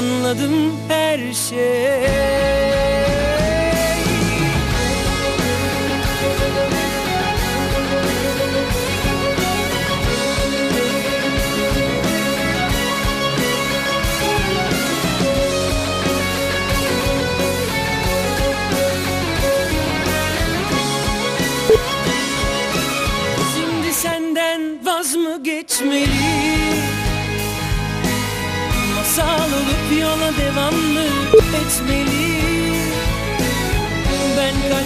Anladım her şey. Şimdi senden vaz mı geçmeli yola devam mı etmeli. Ben kalp